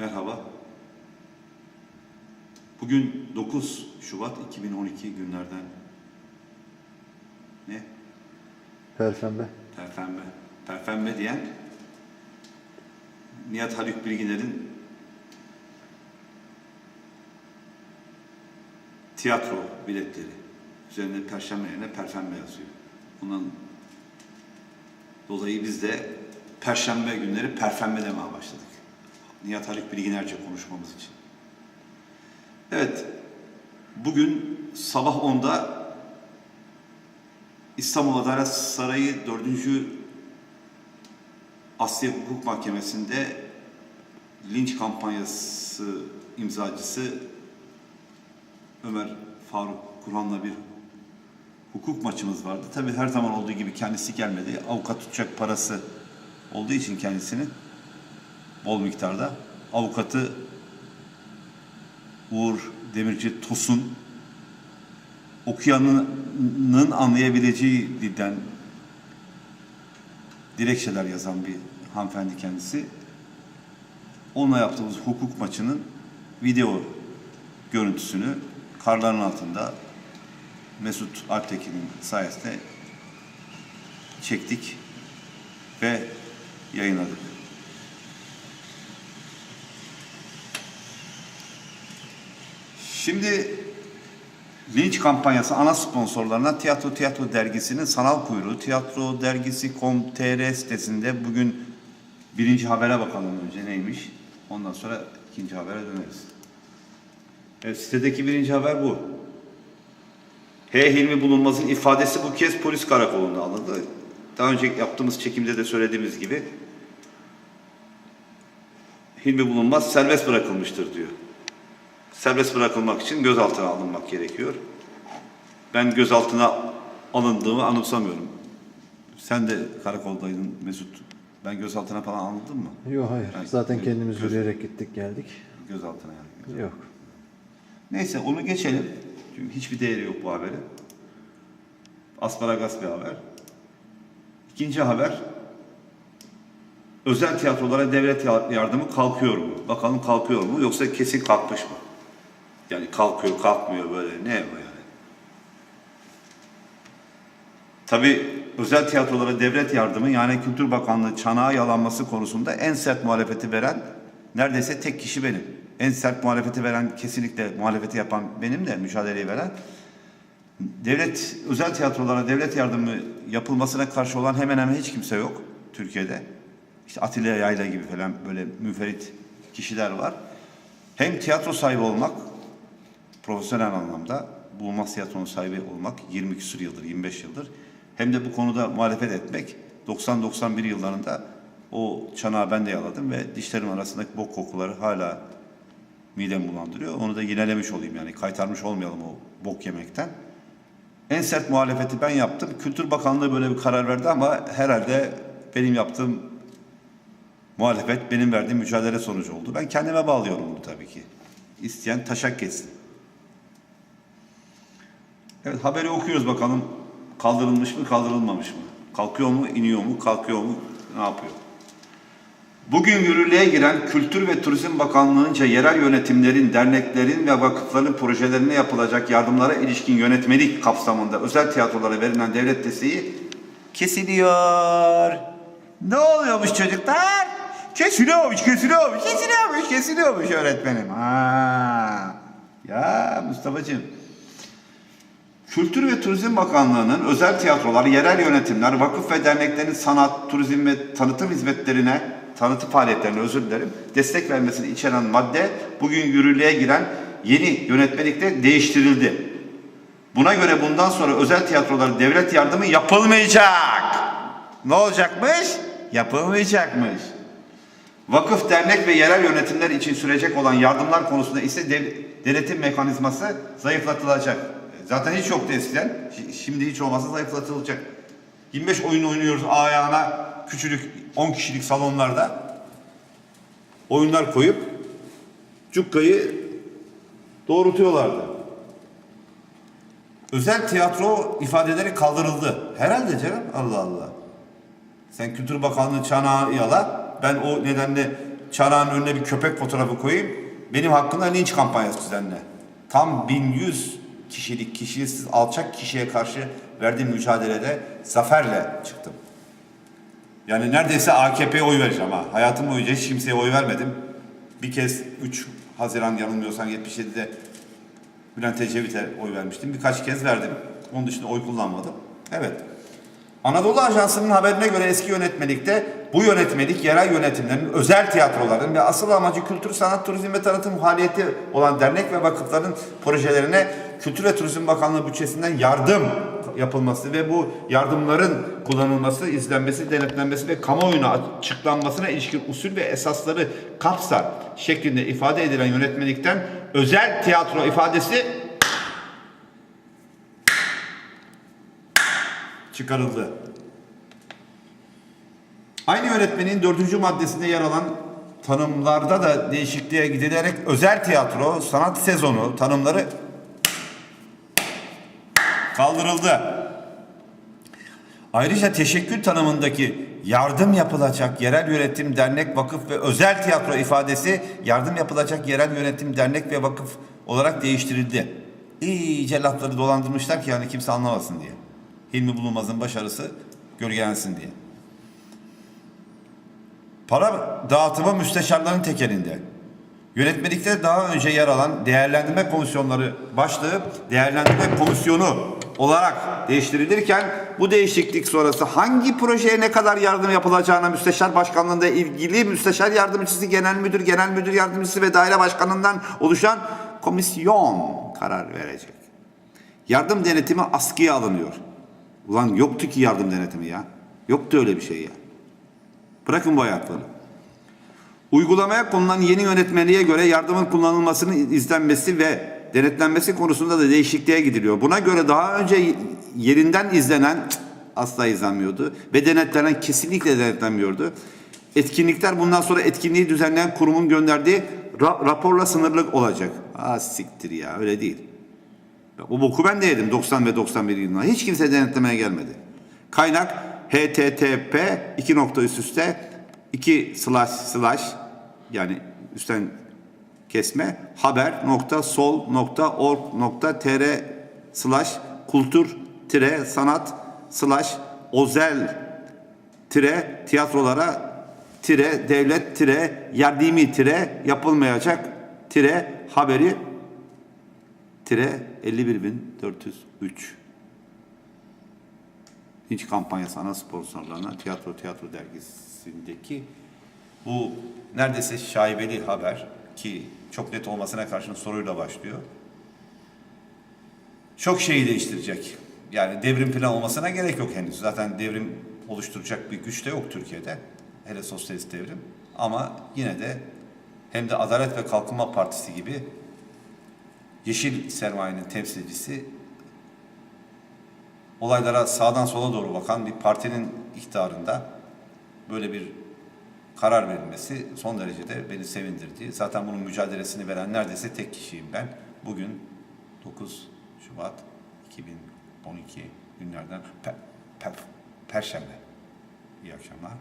Merhaba. Bugün 9 Şubat 2012 günlerden ne? Perşembe. Perşembe. Perşembe diyen Nihat Haluk Bilginer'in tiyatro biletleri. Üzerinde perşembe yerine perşembe yazıyor. Bundan dolayı biz de perşembe günleri perşembe demeye başladık. Nihat Haluk Bilginerce konuşmamız için. Evet, bugün sabah 10'da İstanbul Adalet Sarayı 4. Asya Hukuk Mahkemesi'nde linç kampanyası imzacısı Ömer Faruk Kur'an'la bir hukuk maçımız vardı. Tabii her zaman olduğu gibi kendisi gelmedi. Avukat tutacak parası olduğu için kendisinin bol miktarda avukatı Uğur Demirci Tosun okuyanının anlayabileceği dilden dilekçeler yazan bir hanımefendi kendisi. Onunla yaptığımız hukuk maçının video görüntüsünü karların altında Mesut Alptekin'in sayesinde çektik ve yayınladık. Şimdi linç kampanyası ana sponsorlarına Tiyatro Tiyatro dergisinin sanal kuyruğu Tiyatro dergisi.com.tr sitesinde bugün birinci habere bakalım önce neymiş. Ondan sonra ikinci habere döneriz. Evet, sitedeki birinci haber bu. H. Hilmi Bulunmaz'ın ifadesi bu kez polis karakolunda alındı. Daha önce yaptığımız çekimde de söylediğimiz gibi Hilmi Bulunmaz serbest bırakılmıştır diyor. Serbest bırakılmak için gözaltına alınmak gerekiyor. Ben gözaltına alındığımı anımsamıyorum. Sen de karakoldaydın Mesut. Ben gözaltına falan alındım mı? Yok hayır. Yani Zaten göz- kendimiz göz- yürüyerek gittik geldik. Gözaltına yani. Yok. Neyse onu geçelim. Çünkü hiçbir değeri yok bu haberin. Asparagas bir haber. İkinci haber. Özel tiyatrolara devlet ya- yardımı kalkıyor mu? Bakalım kalkıyor mu yoksa kesin kalkmış mı? Yani kalkıyor kalkmıyor böyle ne o yani? Tabii özel tiyatrolara devlet yardımı yani Kültür Bakanlığı çanağı yalanması konusunda en sert muhalefeti veren neredeyse tek kişi benim. En sert muhalefeti veren kesinlikle muhalefeti yapan benim de mücadeleyi veren. Devlet özel tiyatrolara devlet yardımı yapılmasına karşı olan hemen hemen hiç kimse yok Türkiye'de. İşte Atilla Yayla gibi falan böyle müferit kişiler var. Hem tiyatro sahibi olmak profesyonel anlamda bulunmaz tiyatronun sahibi olmak 20 küsur yıldır, 25 yıldır. Hem de bu konuda muhalefet etmek 90-91 yıllarında o çanağı ben de yaladım ve dişlerim arasındaki bok kokuları hala midem bulandırıyor. Onu da yinelemiş olayım yani kaytarmış olmayalım o bok yemekten. En sert muhalefeti ben yaptım. Kültür Bakanlığı böyle bir karar verdi ama herhalde benim yaptığım muhalefet benim verdiğim mücadele sonucu oldu. Ben kendime bağlıyorum bunu tabii ki. İsteyen taşak geçsin. Evet haberi okuyoruz bakalım. Kaldırılmış mı kaldırılmamış mı? Kalkıyor mu iniyor mu kalkıyor mu ne yapıyor? Bugün yürürlüğe giren Kültür ve Turizm Bakanlığı'nca yerel yönetimlerin, derneklerin ve vakıfların projelerine yapılacak yardımlara ilişkin yönetmelik kapsamında özel tiyatrolara verilen devlet desteği kesiliyor. Ne oluyormuş çocuklar? Kesiliyormuş, kesiliyormuş, kesiliyormuş, kesiliyormuş öğretmenim. Ha. Ya Mustafa'cığım. Kültür ve Turizm Bakanlığı'nın özel tiyatrolar, yerel yönetimler, vakıf ve derneklerin sanat, turizm ve tanıtım hizmetlerine, tanıtım faaliyetlerine özür dilerim, destek vermesini içeren madde bugün yürürlüğe giren yeni yönetmelikte değiştirildi. Buna göre bundan sonra özel tiyatrolara devlet yardımı yapılmayacak. Ne olacakmış? Yapılmayacakmış. Vakıf, dernek ve yerel yönetimler için sürecek olan yardımlar konusunda ise dev, denetim mekanizması zayıflatılacak. Zaten hiç yoktu eskiden. Şi- Şimdi hiç olmazsa zayıflatılacak. 25 oyun oynuyoruz ayağına küçülük 10 kişilik salonlarda. Oyunlar koyup cukkayı doğrultuyorlardı. Özel tiyatro ifadeleri kaldırıldı. Herhalde canım. Allah Allah. Sen Kültür Bakanlığı çanağı yala. Ben o nedenle çanağın önüne bir köpek fotoğrafı koyayım. Benim hakkında linç kampanyası düzenle. Tam 1100 kişilik kişisiz alçak kişiye karşı verdiğim mücadelede zaferle çıktım. Yani neredeyse AKP'ye oy vereceğim ha. Hayatım boyunca hiç kimseye oy vermedim. Bir kez 3 Haziran yanılmıyorsam 77'de Bülent Ecevit'e oy vermiştim. Birkaç kez verdim. Onun dışında oy kullanmadım. Evet. Anadolu Ajansı'nın haberine göre eski yönetmelikte bu yönetmelik yerel yönetimlerin, özel tiyatroların ve asıl amacı kültür, sanat, turizm ve tanıtım faaliyeti olan dernek ve vakıfların projelerine Kültür ve Turizm Bakanlığı bütçesinden yardım yapılması ve bu yardımların kullanılması, izlenmesi, denetlenmesi ve kamuoyuna açıklanmasına ilişkin usul ve esasları kapsar şeklinde ifade edilen yönetmelikten özel tiyatro ifadesi çıkarıldı. Aynı yönetmenin dördüncü maddesinde yer alan tanımlarda da değişikliğe gidilerek özel tiyatro, sanat sezonu tanımları kaldırıldı. Ayrıca teşekkür tanımındaki yardım yapılacak yerel yönetim, dernek, vakıf ve özel tiyatro ifadesi yardım yapılacak yerel yönetim, dernek ve vakıf olarak değiştirildi. İyice lafları dolandırmışlar ki yani kimse anlamasın diye. Hilmi Bulunmaz'ın başarısı gölgelensin diye. Para dağıtımı müsteşarların tekelinde. Yönetmelikte daha önce yer alan değerlendirme komisyonları başlığı değerlendirme komisyonu olarak değiştirilirken bu değişiklik sonrası hangi projeye ne kadar yardım yapılacağına müsteşar başkanlığında ilgili müsteşar yardımcısı, genel müdür, genel müdür yardımcısı ve daire başkanından oluşan komisyon karar verecek. Yardım denetimi askıya alınıyor. Ulan yoktu ki yardım denetimi ya. Yoktu öyle bir şey ya. Bırakın bu hayatları. Uygulamaya konulan yeni yönetmeliğe göre yardımın kullanılmasının izlenmesi ve denetlenmesi konusunda da değişikliğe gidiliyor. Buna göre daha önce yerinden izlenen asla izlenmiyordu ve denetlenen kesinlikle denetlenmiyordu. Etkinlikler bundan sonra etkinliği düzenleyen kurumun gönderdiği ra- raporla sınırlı olacak. Aa siktir ya öyle değil. Bu boku ben de yedim 90 ve 91 yılında. Hiç kimse denetlemeye gelmedi. Kaynak http 2 nokta üst üste 2 slash slash yani üstten kesme haber nokta sol nokta org nokta tr slash kultur tire sanat slash özel tire tiyatrolara tire devlet tire yardimi tire yapılmayacak tire haberi tire 51403 Hiç kampanyası ana sponsorlarına Tiyatro Tiyatro dergisindeki bu neredeyse şaibeli haber ki çok net olmasına karşın soruyla başlıyor. Çok şeyi değiştirecek. Yani devrim falan olmasına gerek yok henüz. Zaten devrim oluşturacak bir güç de yok Türkiye'de. Hele sosyalist devrim. Ama yine de hem de Adalet ve Kalkınma Partisi gibi yeşil sermayenin temsilcisi olaylara sağdan sola doğru bakan bir partinin iktidarında böyle bir karar verilmesi son derecede beni sevindirdi. Zaten bunun mücadelesini veren neredeyse tek kişiyim ben. Bugün 9 Şubat 2012 günlerden pe- pe- Perşembe. İyi akşamlar.